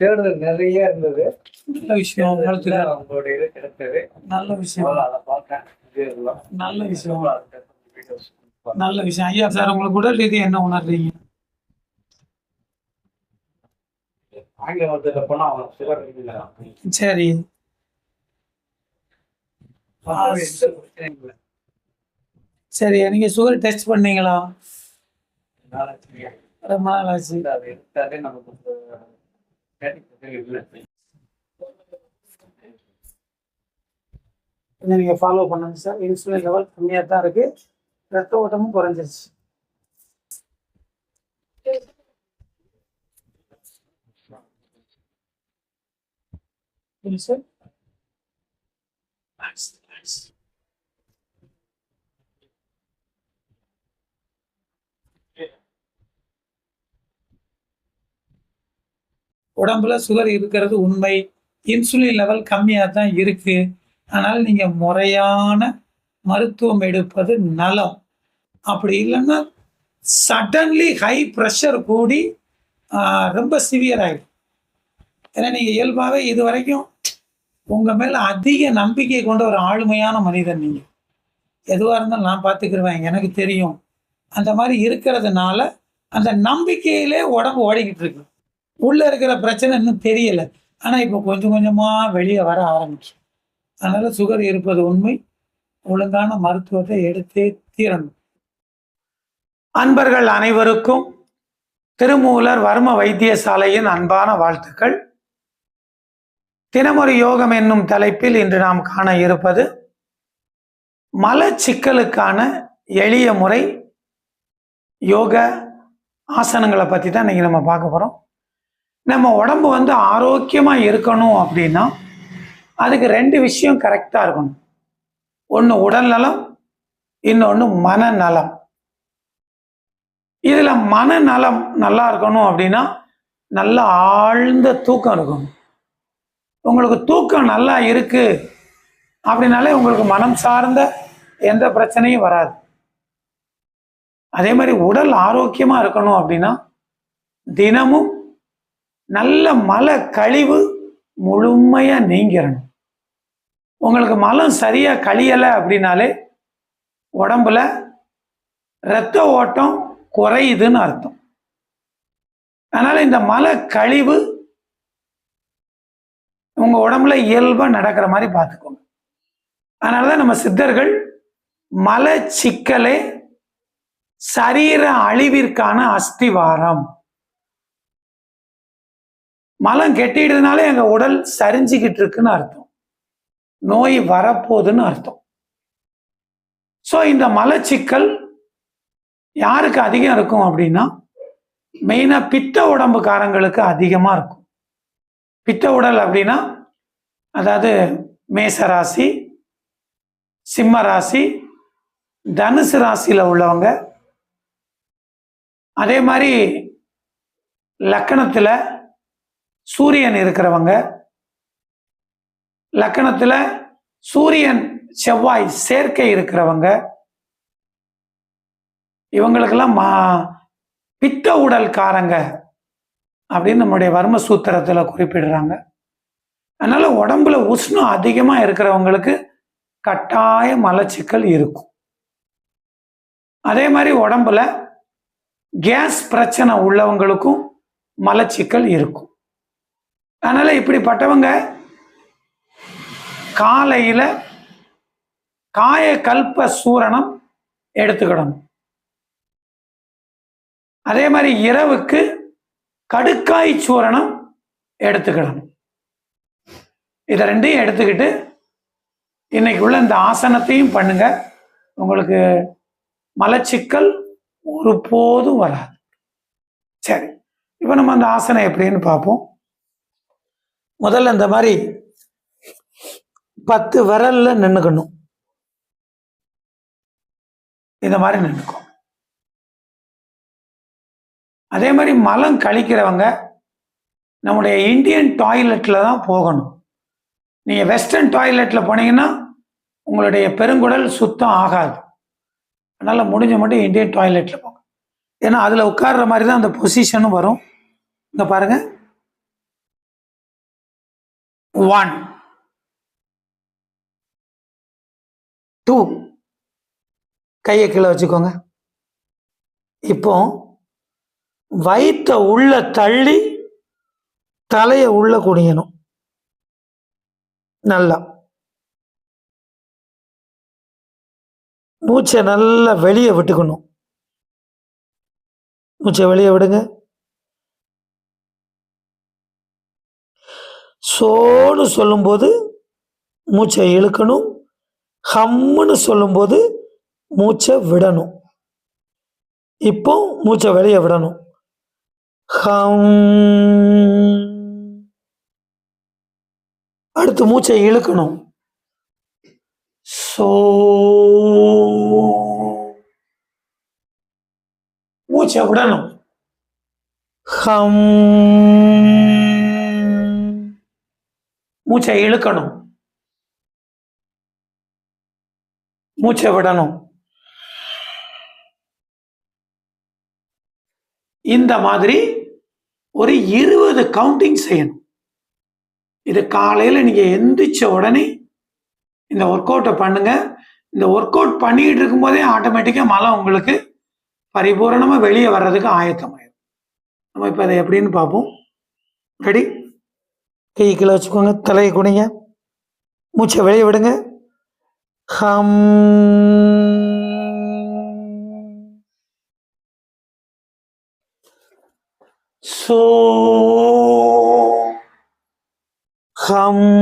தேடுதல் நிறைய இருந்தது. நல்ல விஷயம். அவங்களோட இது கிடைத்தது. நல்ல விஷயம். அதை எல்லாம். நல்ல விஷயம். நல்ல விஷயம். ஐயா சார் உங்களுக்கு உடல் ரீதியா என்ன உணர்றீங்க? ஆங்கில மருத்துவத்தை போனா அவன் சுகர் சரி. சரி நீங்க சுகர் டெஸ்ட் பண்ணீங்களா? ரொம்ப நாள் ஆச்சு நமக்கு கிடைக்கிறது இல்லை இதை நீங்க ஃபாலோ பண்ணுங்க சார் இன்சுலின் லெவல் கம்மியா தான் இருக்கு ரத்த ஓட்டமும் குறைஞ்சிருச்சு சார் உடம்புல சுகர் இருக்கிறது உண்மை. இன்சுலின் லெவல் கம்மியாக தான் இருக்கு. அதனால் நீங்க முறையான மருத்துவம் எடுப்பது நலம். அப்படி இல்லைன்னா சடன்லி ஹை ப்ரெஷர் கூடி ரொம்ப சிவியர் ஆகிடும் ஏன்னா நீங்க இயல்பாகவே இது வரைக்கும் உங்க மேல அதிக நம்பிக்கை கொண்ட ஒரு ஆளுமையான மனிதன் நீங்க. எதுவாக இருந்தாலும் நான் பார்த்துக்கிருவேன் எனக்கு தெரியும். அந்த மாதிரி இருக்கிறதுனால அந்த நம்பிக்கையிலே உடம்பு ஓடிக்கிட்டு இருக்கு. உள்ளே இருக்கிற பிரச்சனை இன்னும் தெரியலை. ஆனால் இப்போ கொஞ்சம் கொஞ்சமாக வெளியே வர ஆரம்பிச்சு. அதனால் சுகர் இருப்பது உண்மை. ஒழுங்கான மருத்துவத்தை எடுத்தே தீரணும். அன்பர்கள் அனைவருக்கும் திருமூலர் வர்ம வைத்தியசாலையின் அன்பான வாழ்த்துக்கள். தினமொரு யோகம் என்னும் தலைப்பில் இன்று நாம் காண இருப்பது மலச்சிக்கலுக்கான எளிய முறை யோக ஆசனங்களை பற்றி தான் இன்னைக்கு நம்ம பார்க்க போகிறோம் நம்ம உடம்பு வந்து ஆரோக்கியமாக இருக்கணும் அப்படின்னா அதுக்கு ரெண்டு விஷயம் கரெக்டாக இருக்கணும். ஒன்று உடல் நலம் இன்னொன்று மனநலம். இதில் மனநலம் நல்லா இருக்கணும் அப்படின்னா நல்ல ஆழ்ந்த தூக்கம் இருக்கணும். உங்களுக்கு தூக்கம் நல்லா இருக்கு அப்படின்னாலே உங்களுக்கு மனம் சார்ந்த எந்த பிரச்சனையும் வராது. அதே மாதிரி உடல் ஆரோக்கியமாக இருக்கணும் அப்படின்னா தினமும் நல்ல மல கழிவு முழுமையாக நீங்கிடணும் உங்களுக்கு மலம் சரியாக கழியலை அப்படின்னாலே உடம்புல இரத்த ஓட்டம் குறையுதுன்னு அர்த்தம். அதனால் இந்த மல கழிவு உங்கள் உடம்புல இயல்பாக நடக்கிற மாதிரி பார்த்துக்கோங்க. அதனாலதான் நம்ம சித்தர்கள் மலச்சிக்கலே சரீர அழிவிற்கான அஸ்திவாரம். மலம் கெட்டிடுறதுனால எங்கள் உடல் சரிஞ்சுக்கிட்டு இருக்குன்னு அர்த்தம். நோய் வரப்போகுதுன்னு அர்த்தம். ஸோ இந்த மலச்சிக்கல் யாருக்கு அதிகம் இருக்கும் அப்படின்னா மெயினாக பித்த உடம்புக்காரங்களுக்கு அதிகமாக இருக்கும். பித்த உடல் அப்படின்னா அதாவது மேச ராசி சிம்ம ராசி தனுசு ராசியில் உள்ளவங்க. அதே மாதிரி லக்கணத்தில் சூரியன் இருக்கிறவங்க லக்கணத்துல சூரியன் செவ்வாய் சேர்க்கை இருக்கிறவங்க இவங்களுக்கெல்லாம் மா பித்த உடல்காரங்க அப்படின்னு நம்முடைய வர்ம சூத்திரத்தில் குறிப்பிடுறாங்க. அதனால உடம்புல உஷ்ணம் அதிகமாக இருக்கிறவங்களுக்கு கட்டாய மலச்சிக்கல் இருக்கும். அதே மாதிரி உடம்புல கேஸ் பிரச்சனை உள்ளவங்களுக்கும் மலச்சிக்கல் இருக்கும். அதனால் இப்படிப்பட்டவங்க காலையில் காய கல்ப சூரணம் எடுத்துக்கிடணும். அதே மாதிரி இரவுக்கு கடுக்காய் சூரணம் எடுத்துக்கிடணும். இதை ரெண்டையும் எடுத்துக்கிட்டு இன்னைக்கு உள்ள இந்த ஆசனத்தையும் பண்ணுங்க. உங்களுக்கு மலச்சிக்கல் ஒருபோதும் வராது. சரி இப்போ நம்ம அந்த ஆசனம் எப்படின்னு பார்ப்போம். முதல்ல இந்த மாதிரி பத்து விரல்ல நின்றுக்கணும் இந்த மாதிரி நின்றுக்கும் அதே மாதிரி மலம் கழிக்கிறவங்க நம்முடைய இந்தியன் டாய்லெட்டில் தான் போகணும். நீங்கள் வெஸ்டர்ன் டாய்லெட்டில் போனீங்கன்னா உங்களுடைய பெருங்குடல் சுத்தம் ஆகாது. அதனால் முடிஞ்ச மட்டும் இந்தியன் டாய்லெட்டில் போங்க. ஏன்னா அதில் உட்கார்ற மாதிரி தான் அந்த பொசிஷனும் வரும். இங்கே பாருங்கள் 1 2 கையை கீழே வச்சுக்கோங்க. இப்போ வயிற்ற உள்ள தள்ளி தலையை உள்ள குடியணும் நல்லா. மூச்சை நல்லா வெளியே விட்டுக்கணும். மூச்சை வெளியே விடுங்க. சோன்னு சொல்லும்போது மூச்சை இழுக்கணும். ஹம்முன்னு சொல்லும்போது மூச்சை விடணும். இப்போ மூச்சை வெளியே விடணும். ஹம் அடுத்து மூச்சை இழுக்கணும். சோ. மூச்சை விடணும். ஹம் மூச்சை இழுக்கணும். மூச்சை விடணும். இந்த மாதிரி ஒரு இருபது கவுண்டிங் செய்யணும். இது காலையில் நீங்கள் எந்திரிச்ச உடனே இந்த ஒர்க் அவுட்டை பண்ணுங்க. இந்த ஒர்க் அவுட் பண்ணிக்கிட்டு இருக்கும்போதே ஆட்டோமேட்டிக்காக மலை உங்களுக்கு பரிபூரணமாக வெளியே வர்றதுக்கு ஆயத்தமாயிடும் நம்ம இப்போ அதை எப்படின்னு பார்ப்போம். ரெடி கை கீழே வச்சுக்கோங்க தலையை குனிங்க. மூச்சை வெளியே விடுங்க. ஹம். சோ. ஹம்.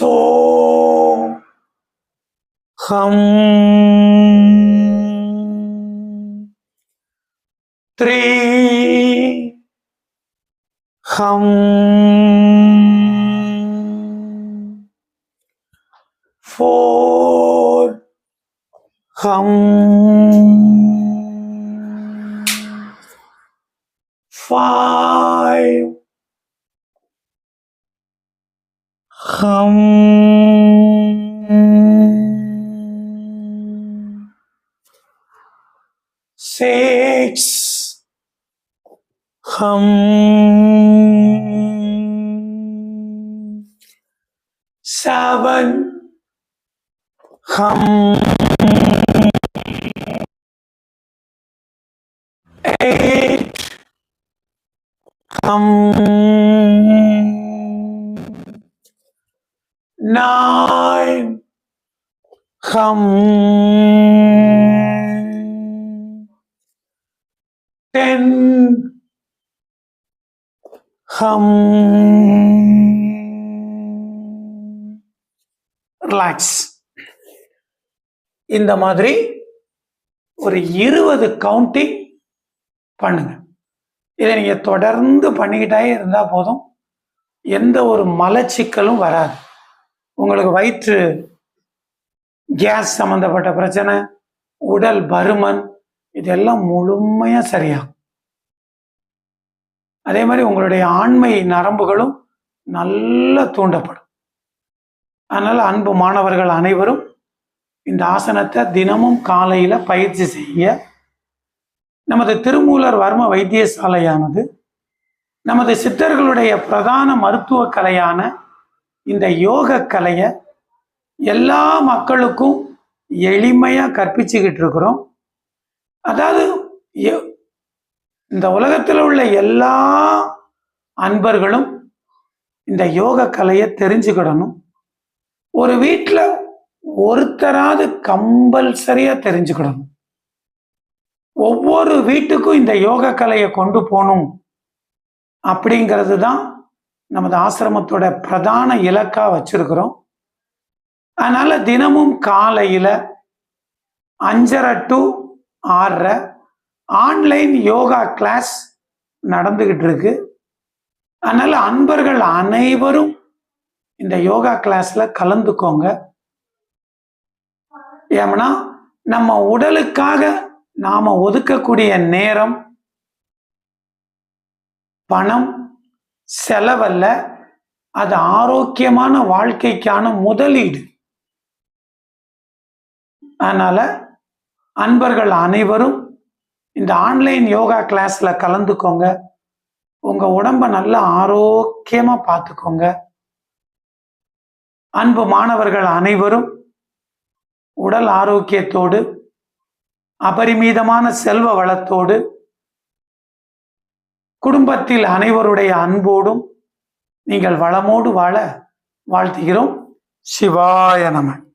சோ. ஹம். three. Hum. Four. Hum. Five. Hum. Six hum seven. Hum eight. Hum nine. Hum ten hum. Relax இந்த மாதிரி ஒரு இருபது கவுண்டிங் பண்ணுங்க. இதை நீங்கள் தொடர்ந்து பண்ணிக்கிட்டே இருந்தால் போதும். எந்த ஒரு மலச்சிக்கலும் வராது. உங்களுக்கு வயிற்று கேஸ் சம்மந்தப்பட்ட பிரச்சனை உடல் பருமன் இதெல்லாம் முழுமையாக சரியாகும். அதே மாதிரி உங்களுடைய ஆண்மை நரம்புகளும் நல்லா தூண்டப்படும். அதனால் அன்பு மாணவர்கள் அனைவரும் இந்த ஆசனத்தை தினமும் காலையில் பயிற்சி செய்ய நமது திருமூலர் வர்ம வைத்தியசாலையானது நமது சித்தர்களுடைய பிரதான மருத்துவ கலையான இந்த யோக கலையை எல்லா மக்களுக்கும் எளிமையாக கற்பிச்சுக்கிட்டு இருக்கிறோம். அதாவது இந்த உலகத்தில் உள்ள எல்லா அன்பர்களும் இந்த யோக கலையை தெரிஞ்சுக்கிடணும். ஒரு வீட்டில் ஒருத்தராவது கம்பல்சரியாக தெரிஞ்சுக்கிடணும். ஒவ்வொரு வீட்டுக்கும் இந்த யோக கலையை கொண்டு போகணும் அப்படிங்கிறது தான் நமது ஆசிரமத்தோட பிரதான இலக்கா வச்சிருக்கிறோம். அதனால் தினமும் காலையில் அஞ்சரை டு ஆறரை ஆன்லைன் யோகா கிளாஸ் நடந்துகிட்டு இருக்கு அதனால அன்பர்கள் அனைவரும் இந்த யோகா கிளாஸ்ல கலந்துக்கோங்க. ஏமனா நம்ம உடலுக்காக நாம ஒதுக்கக்கூடிய நேரம் பணம் செலவல்ல அது ஆரோக்கியமான வாழ்க்கைக்கான முதலீடு. அதனால அன்பர்கள் அனைவரும் இந்த ஆன்லைன் யோகா கிளாஸில் கலந்துக்கோங்க. உங்கள் உடம்பை நல்லா ஆரோக்கியமாக பார்த்துக்கோங்க அன்பு மாணவர்கள் அனைவரும் உடல் ஆரோக்கியத்தோடு அபரிமிதமான செல்வ வளத்தோடு குடும்பத்தில் அனைவருடைய அன்போடும் நீங்கள் வளமோடு வாழ வாழ்த்துகிறோம். சிவாய நமன்